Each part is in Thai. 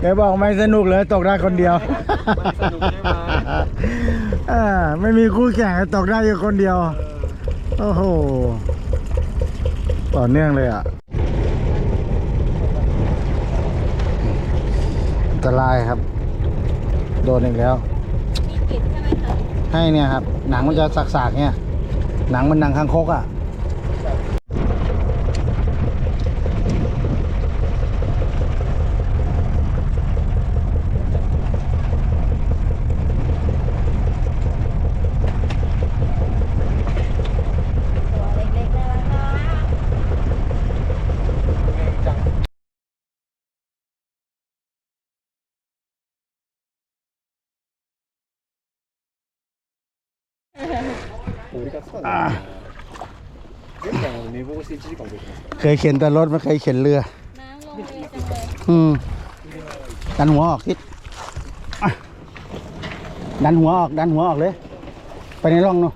แกบอกไม่สนุกเลยตกได้คนเดียวไม่สนุกใช่ไหมอ่าไม่มีคู่แข่งตกได้อยู่คนเดียว โอ้โห ต่อเนื่องเลยอะอันตรายครับ โดนอีกแล้วมีกลิ่นใช่ไหมคะให้เนี่ยครับ หนังมันจะสากๆเนี่ย หนังมันหนังข้างคกอะ ตัวเล็กๆได้แล้วค่ะ อ่า 玄関を寝坊して1時間遅れてますか เคยเข็นแต่รถไม่เคยเข็นเรือ น้ำลงเร็วจังเลย อืม ดันหัวออกทิศอ่ะดันหัวออก ดันหัวออกเลย ไปในร่องเนาะ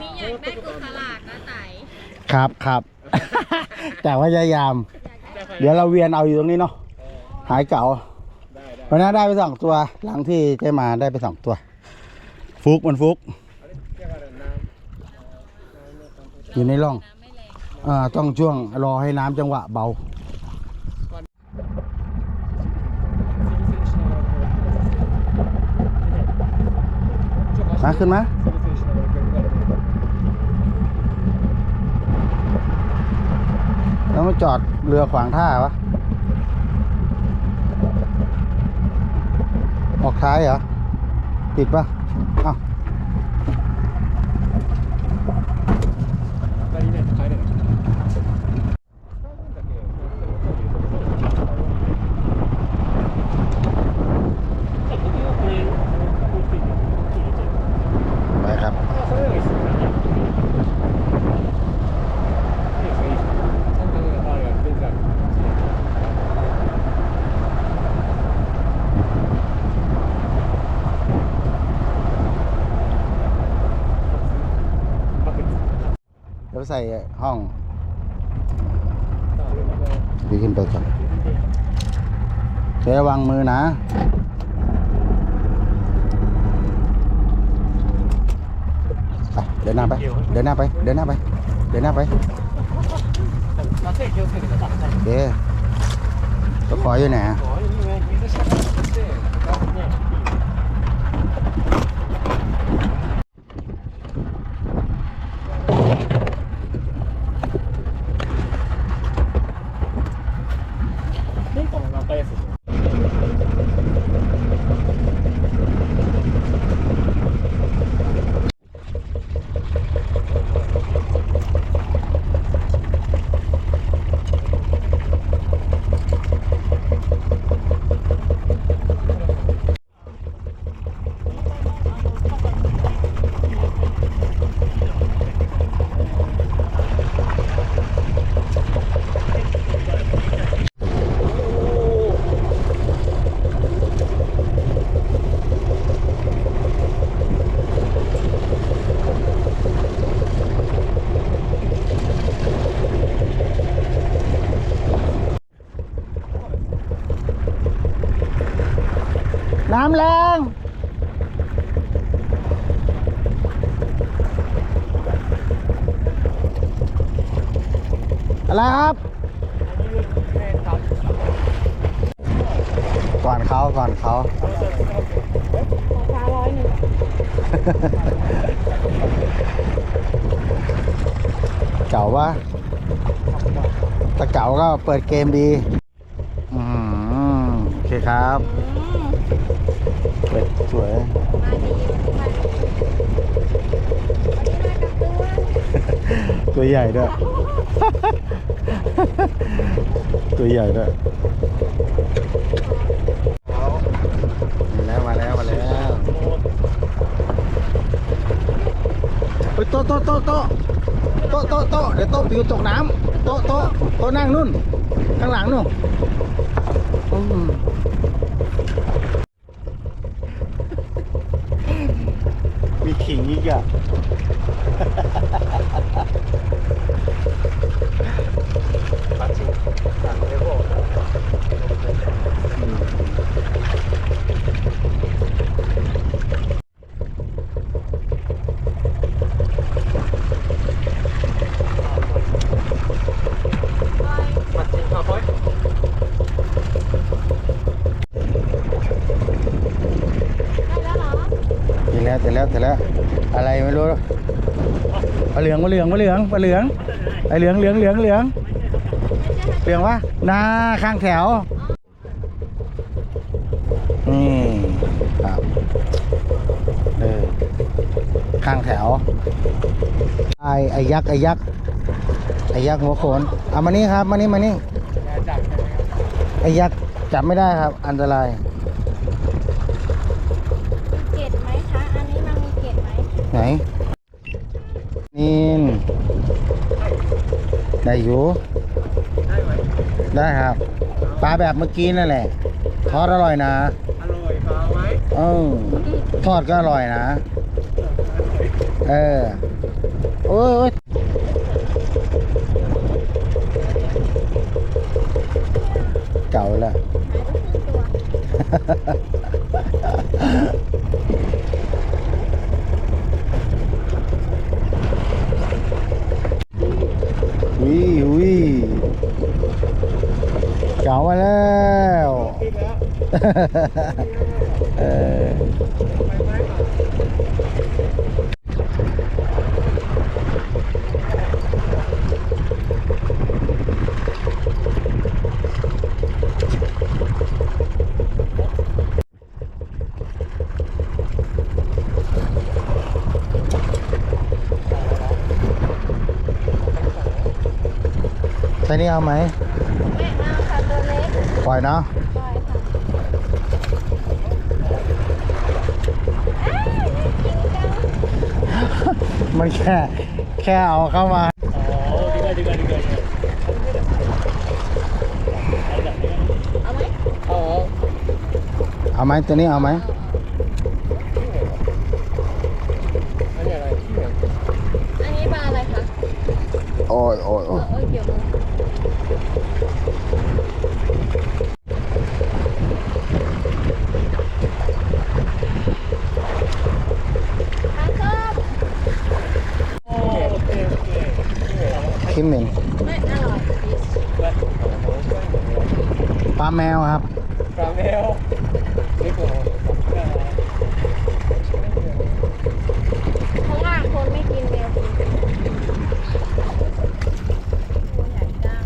มีอยากได้กุสลากนะไต่ ครับครับ แต่ว่าพยายาม เดี๋ยวเราเวียนเอาอยู่ตรงนี้เนาะหายเก่าวันนั้นได้ไปสองตัว หลังที่เจ๊มาได้ไปสองตัว ฟุกมันฟุก อยู่ในร่องน้ำไม่แรงอ่าต้องช่วงรอให้น้ำจังหวะเบามาขึ้นมา แล้วมา จอดเรือขวางท่าวะ ออกท้ายเหรอ ติดปะอ้าว ใส่ห้องดีขึ้นไปก่อนเจ๊วังมือนะไปเดินหน้าไป เดินหน้าไป เดินหน้าไป เดินหน้าไปเจ๊ตะคอยอยู่ไหน น้ำแรงอะไรครับ ก่อนเขาก่อนเขาราคาร้อยหนึ่งเก่าวะถ้าเก่าก็เปิดเกมดี อืม โอเคครับ เปิดสวยมาดีมาดีวันนี้มากับตัวตัวใหญ่ด้วย ตัวใหญ่ด้วย มาแล้วมาแล้วมาแล้วเฮ้ยโต๊ะโต๊ะโต๊ะโต๊ะโต๊ะโต๊ะโต๊ะเดี๋ยวโต๊ะปิวตกน้ำโต๊ะโต๊ะโต๊ะนั่งนู่น ข้างหลังนู่นอืม ขิงอีกอะ ปัดชิปัดเลเวล ปัดชิข้าวโพด ได้แล้วเหรอ เสร็จแล้วเสร็จแล้วเสร็จแล้ว อะไรไม่รู้ ปลาเหลืองปลาเหลืองปลาเหลืองปลาเหลืองไอเหลืองเหลืองเหลืองเหลืองเหลืองวะนาข้างแถวนี่ครับเออข้างแถวไอไอยักษ์ไอยักษ์ไอยักษ์หัวโขนเอามานี่ครับมานี่มานี่จับใช่ไหมครับไอยักษ์จับไม่ได้ครับ อันตรายมีเกล็ดไหมคะอันนี้มันมีเกล็ดไหมไหน นี่นได้อยู่ได้ไหมได้ครับ ปลาแบบเมื่อกี้นั่นแหละ ทอดอร่อยนะ อร่อยปลาไหมเออ ทอดก็อร่อยนะ เออ โอ้ยโอ้ยเก่าแล้ว หายไปครึ่งตัว วิวิเก่ามาแล้ว กินแล้ว เออ ไปไหมอะ ใช่นี่เอาไหมไม่เอาค่ะตัวเล็กปล่อยเนาะปล่อยค่ะเอ้ยน่ากินจัง มันแค่แค่เอาเข้ามาอ๋อดีเลยดีเลยดีเลยเอาเอาไหมอ๋อเอาไหมตัวนี้เอาไหม อันนี้อะไรที่เหมือน อันนี้ปลาอะไรคะ โอ้ยโอ้ย เอ โอ้ อย เออเกี่ยวมือปลาส้ม โอเคโอเคโอเค คิมเหม็นไม่อร่อยดิปลาแมวครับ ปลาแมวนี่ผมเพราะว่าคนไม่กินแมวกินตัวใหญ่จัง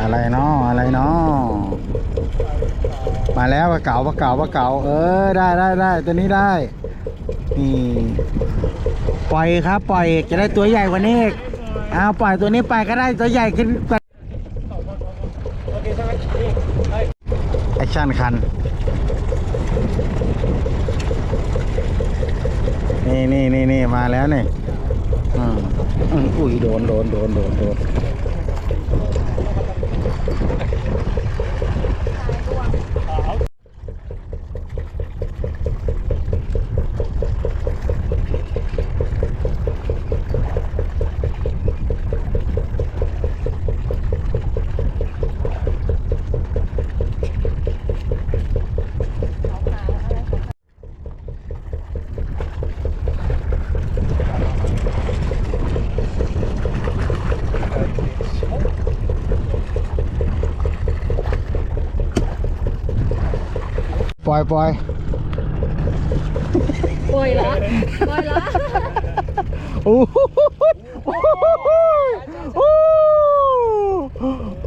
อะไรเนาะอะไรเนาะมาแล้วปลาเก๋าปลาเก๋าปลาเก๋าเออได้ได้ได้ตัวนี้ได้นี่ ปล่อยครับ ปล่อยจะได้ตัวใหญ่กว่านี้อีกเอาปล่อยตัวนี้ไปก็ได้ตัวใหญ่ขึ้นไปแอคชั่นคัน นี่นี่นี่นี่มาแล้วนี่อือืมอุ้ยโดนโดนโดนโดนโดนป ล่อยปล่อยปล่อยเหรอปล่อยเหรอโอ้โหโอ้โหโอ้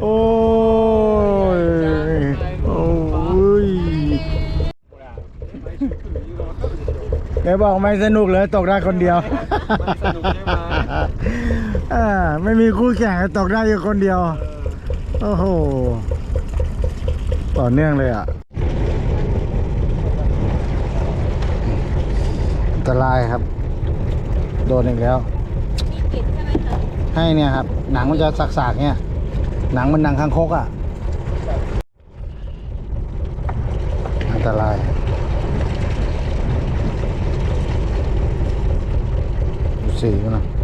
โอ้ยโอ้ยแกบอกไม่สนุกเลยตกได้คนเดียวไม่สนุกใช่ไหมอ่าไม่มีคู่แข่งตกได้อยู่คนเดียว โอ้โห ต่อเนื่องเลยอะ ตรายครับ โดนอีกแล้วให้เนี่ยครับ หนังมันจะสักๆเนี่ย หนังมันหนังข้างคกอะ อันตราย ดูสีมันนะ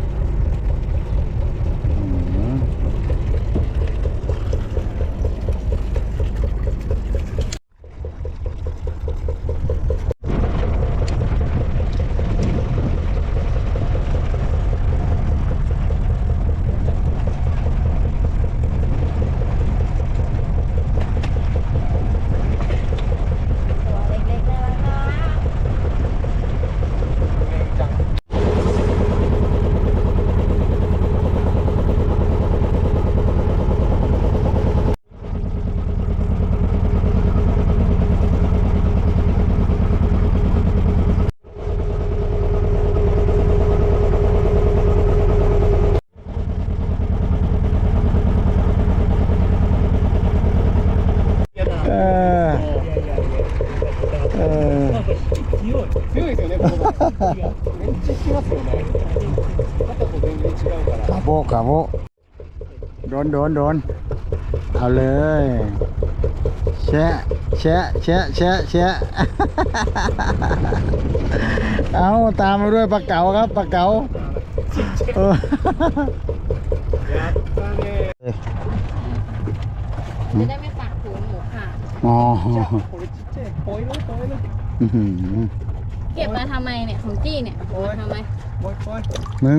โดนโดนเอาเลยแชะแชะแชะแชะแชะเอาตามมาด้วยปลาเก๋าครับปลาเก๋าเออจะได้ไม่ตักหูหมูค่ะอ๋อเก็บมาทำไมเนี่ยของจี้เนี่ยมาทำไมมึง